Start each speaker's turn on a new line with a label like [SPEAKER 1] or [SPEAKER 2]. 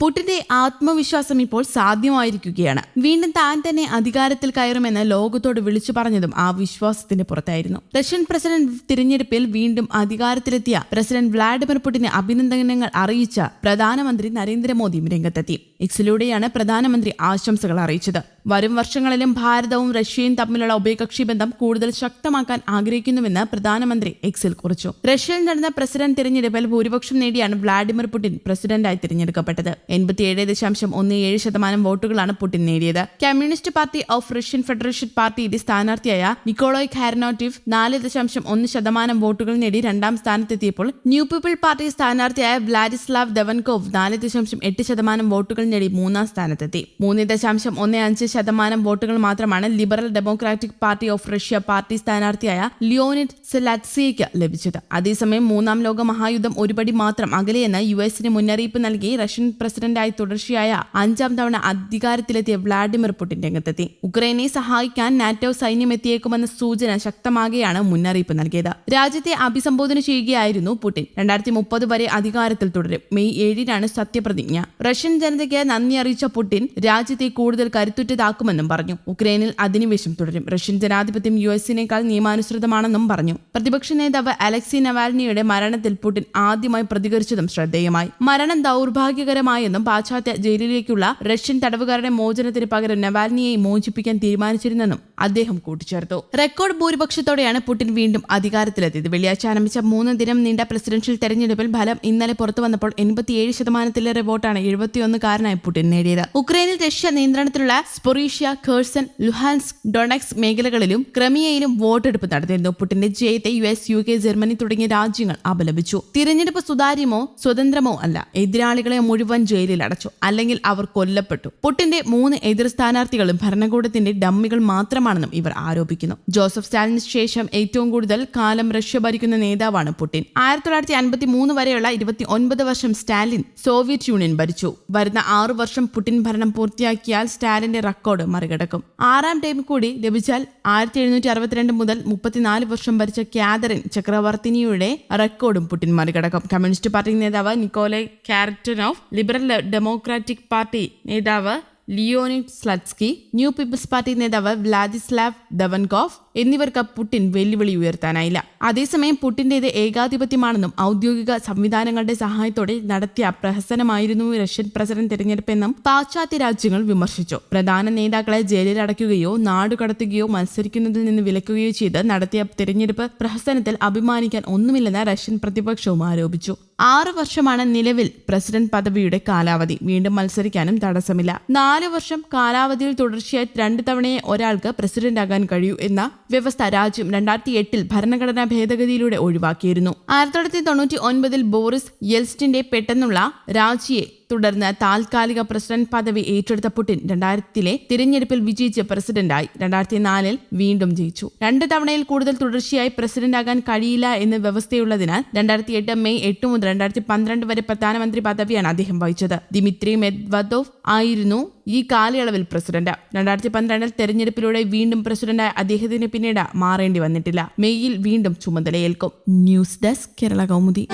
[SPEAKER 1] പുടിന്റെ ആത്മവിശ്വാസം ഇപ്പോൾ സാധ്യമായിരിക്കുകയാണ്. വീണ്ടും താൻ തന്നെ അധികാരത്തിൽ കയറുമെന്ന് ലോകത്തോട് വിളിച്ചു പറഞ്ഞതും ആ വിശ്വാസത്തിന്റെ പുറത്തായിരുന്നു. റഷ്യൻ പ്രസിഡന്റ് തിരഞ്ഞെടുപ്പിൽ വീണ്ടും അധികാരത്തിലെത്തിയ പ്രസിഡന്റ് വ്ളാഡിമിർ പുടിന് അഭിനന്ദനങ്ങൾ അറിയിച്ച പ്രധാനമന്ത്രി നരേന്ദ്രമോദിയും രംഗത്തെത്തി. എക്സിലൂടെയാണ് പ്രധാനമന്ത്രി ആശംസകൾ അറിയിച്ചത്. വരും വർഷങ്ങളിലും ഭാരതവും റഷ്യയും തമ്മിലുള്ള ഉഭയകക്ഷി ബന്ധം കൂടുതൽ ശക്തമാക്കാൻ ആഗ്രഹിക്കുന്നുവെന്ന് പ്രധാനമന്ത്രി എക്സിൽ കുറിച്ചു. റഷ്യയിൽ നടന്ന പ്രസിഡന്റ് തിരഞ്ഞെടുപ്പിൽ ഭൂരിപക്ഷം നേടിയാണ് വ്ളാഡിമിർ പുടിൻ പ്രസിഡന്റായി തിരഞ്ഞെടുക്കപ്പെട്ടത്. എൺപത്തിയേഴ് ദശാംശം ഒന്ന് ഏഴ് ശതമാനം വോട്ടുകളാണ് പുടിൻ നേടിയത്. Communist Party of Russian Federation പാർട്ടിയുടെ സ്ഥാനാർത്ഥിയായ നിക്കോളോയ് ഖാരനോട്ടീവ് നാല് ദശാംശം ഒന്ന് ശതമാനം വോട്ടുകൾ നേടി രണ്ടാം സ്ഥാനത്തെത്തിയപ്പോൾ ന്യൂ പീപ്പിൾ പാർട്ടി സ്ഥാനാർത്ഥിയായ വ്ളാഡിസ്ലാവ് ദവൻകോവ് നാല് ദശാംശം എട്ട് ശതമാനം വോട്ടുകൾ നേടി മൂന്നാം സ്ഥാനത്തെത്തി. മൂന്ന് ദശാംശം ഒന്ന് അഞ്ച് ശതമാനം വോട്ടുകൾ മാത്രമാണ് liberal democratic party of Russia party സ്ഥാനാർത്ഥിയായ Leonid സെലാറ്റ്സിയയ്ക്ക് ലഭിച്ചത്. അതേസമയം മൂന്നാം ലോക മഹായുദ്ധം ഒരുപടി മാത്രം അകലെയെന്ന് യു എസിന് മുന്നറിയിപ്പ് നൽകി റഷ്യൻ പ്രസിഡന്റായി തുടർച്ചയായ അഞ്ചാം തവണ അധികാരത്തിലെത്തിയ വ്ളാഡിമിർ പുടിൻ രംഗത്തെത്തി. ഉക്രൈനെ സഹായിക്കാൻ നാറ്റോ സൈന്യം എത്തിയേക്കുമെന്ന സൂചന ശക്തമാകെയാണ് മുന്നറിയിപ്പ് നൽകിയത്. രാജ്യത്തെ അഭിസംബോധന ചെയ്യുകയായിരുന്നു പുടിൻ. രണ്ടായിരത്തി മുപ്പത് വരെ അധികാരത്തിൽ തുടരും. മെയ് ഏഴിനാണ് സത്യപ്രതിജ്ഞ. റഷ്യൻ ജനതയ്ക്ക് നന്ദി അറിയിച്ച പുടിൻ രാജ്യത്തെ കൂടുതൽ കരുത്തുറ്റതാക്കുമെന്നും പറഞ്ഞു. ഉക്രൈനിൽ അധിനിവേശം തുടരും. റഷ്യൻ ജനാധിപത്യം യു എസിനേക്കാൾ നിയമാനുസൃതമാണെന്നും പറഞ്ഞു. പ്രതിപക്ഷ നേതാവ് അലക്സി നവാൽനിയുടെ മരണത്തിൽ പുടിൻ ആദ്യമായി പ്രതികരിച്ചതും ശ്രദ്ധേയമായി. മരണം ദൗർഭാഗ്യകരമായെന്നും പാശ്ചാത്യ ജയിലിലേക്കുള്ള റഷ്യൻ തടവുകാരുടെ മോചനത്തിന് പകരം നവാൽനിയെ മോചിപ്പിക്കാൻ തീരുമാനിച്ചിരുന്നെന്നും അദ്ദേഹം കൂട്ടിച്ചേർത്തു. റെക്കോർഡ് ഭൂരിപക്ഷത്തോടെയാണ് പുടിൻ വീണ്ടും അധികാരത്തിലെത്തിയത്. വെള്ളിയാഴ്ച ആരംഭിച്ച മൂന്ന് ദിനം നീണ്ട പ്രസിഡൻഷ്യൽ തെരഞ്ഞെടുപ്പിൽ ഫലം ഇന്നലെ പുറത്തു വന്നപ്പോൾ എൺപത്തിയേഴ് ശതമാനത്തിലേറെ വോട്ടാണ് എഴുപത്തിയൊന്നുകാരനായ പുടിൻ നേടിയത്. ഉക്രൈനിൽ റഷ്യ നിയന്ത്രണത്തിലുള്ള സ്പൊറീഷ്യ കേഴ്സൺ ലുഹാൻസ് ഡൊണക്സ് മേഖലകളിലും ക്രമിയയിലും വോട്ടെടുപ്പ് നടത്തിയിരുന്നു. പുടിന്റെ ജയത്തെ U S U K Germany തുടങ്ങിയ രാജ്യങ്ങൾ അപലപിച്ചു. തിരഞ്ഞെടുപ്പ് സുതാര്യമോ സ്വതന്ത്രമോ അല്ല. എതിരാളികളെ മുഴുവൻ ജയിലിൽ അടച്ചു. അല്ലെങ്കിൽ അവർ കൊല്ലപ്പെട്ടു. പുട്ടിന്റെ മൂന്ന് എതിർ സ്ഥാനാർത്ഥികളും ഭരണകൂടത്തിന്റെ ഡമ്മികൾ മാത്രമാണെന്നും ഇവർ ആരോപിക്കുന്നു. ജോസഫ് സ്റ്റാലിന് ശേഷം ഏറ്റവും കൂടുതൽ കാലം റഷ്യ ഭരിക്കുന്ന നേതാവാണ് പുടിൻ. ആയിരത്തി തൊള്ളായിരത്തി അൻപത്തി മൂന്ന് വരെയുള്ള ഇരുപത്തി ഒൻപത് വർഷം സ്റ്റാലിൻ സോവിയറ്റ് യൂണിയൻ ഭരിച്ചു. വരുന്ന ആറു വർഷം പുടിൻ ഭരണം പൂർത്തിയാക്കിയാൽ സ്റ്റാലിന്റെ റെക്കോർഡ് മറികടക്കും. ആറാം ടൈം കൂടി ലഭിച്ചാൽ ആയിരത്തി എഴുന്നൂറ്റി അറുപത്തിരണ്ട് മുതൽ മുപ്പത്തിനാല് വർഷം ഭരിച്ച ക്യാതറിൻ ചക്രവർത്തിനിയുടെ റെക്കോർഡും പുടിൻ മറികടക്കും. കമ്മ്യൂണിസ്റ്റ് പാർട്ടി നേതാവ് Nikolai of liberal democratic party നേതാവ് Leonid Slutsky New People's Party നേതാവ് വ്ലാദിസ്ലാവ് ദവൻകോഫ് എന്നിവർക്ക് പുടിൻ വെല്ലുവിളി ഉയർത്താനായില്ല. അതേസമയം പുടിന്റേത് ഏകാധിപത്യമാണെന്നും ഔദ്യോഗിക സംവിധാനങ്ങളുടെ സഹായത്തോടെ നടത്തിയ പ്രഹസനമായിരുന്നു റഷ്യൻ പ്രസിഡന്റ് തെരഞ്ഞെടുപ്പെന്നും പാശ്ചാത്യ രാജ്യങ്ങൾ വിമർശിച്ചു. പ്രധാന നേതാക്കളെ ജയിലിൽ അടയ്ക്കുകയോ നാടുകടത്തുകയോ മത്സരിക്കുന്നതിൽ നിന്ന് വിലക്കുകയോ ചെയ്ത് നടത്തിയ തെരഞ്ഞെടുപ്പ് പ്രഹസനത്തിൽ അഭിമാനിക്കാൻ ഒന്നുമില്ലെന്ന് റഷ്യൻ പ്രതിപക്ഷവും ആരോപിച്ചു. ആറ് വർഷമാണ് നിലവിൽ പ്രസിഡന്റ് പദവിയുടെ കാലാവധി. വീണ്ടും മത്സരിക്കാനും തടസ്സമില്ല. നാല് വർഷം കാലാവധിയിൽ തുടർച്ചയായി രണ്ട് തവണയെ ഒരാൾക്ക് പ്രസിഡന്റ് ആകാൻ കഴിയൂ എന്ന വ്യവസ്ഥ രാജ്യം രണ്ടായിരത്തി എട്ടിൽ ഭരണഘടനാ ഭേദഗതിയിലൂടെ ഒഴിവാക്കിയിരുന്നു. ആയിരത്തി തൊള്ളായിരത്തി തൊണ്ണൂറ്റി ഒൻപതിൽ ബോറിസ് യെൽസ്റ്റിന്റെ പെട്ടെന്നുള്ള രാജിയെ തുടർന്ന് താൽക്കാലിക പ്രസിഡന്റ് പദവി ഏറ്റെടുത്ത പുടിൻ രണ്ടായിരത്തിലെ തിരഞ്ഞെടുപ്പിൽ വിജയിച്ച് പ്രസിഡന്റായി രണ്ടായിരത്തി നാലിൽ വീണ്ടും ജയിച്ചു. രണ്ട് തവണയിൽ കൂടുതൽ തുടർച്ചയായി പ്രസിഡന്റാകാൻ കഴിയില്ല എന്ന് വ്യവസ്ഥയുള്ളതിനാൽ രണ്ടായിരത്തി എട്ട് മെയ് എട്ട് മുതൽ രണ്ടായിരത്തി പന്ത്രണ്ട് വരെ പ്രധാനമന്ത്രി പദവിയാണ് അദ്ദേഹം വഹിച്ചത്. ദിമിത്രി മെദ്വദോവ് ആയിരുന്നു ഈ കാലയളവിൽ പ്രസിഡന്റ്. രണ്ടായിരത്തി പന്ത്രണ്ടിൽ തെരഞ്ഞെടുപ്പിലൂടെ വീണ്ടും പ്രസിഡന്റായ അദ്ദേഹത്തിന് പിന്നീട് മാറേണ്ടി വന്നിട്ടില്ല. മെയ്യിൽ വീണ്ടും ചുമതലയേൽക്കും. News desk Kerala Kaumudi.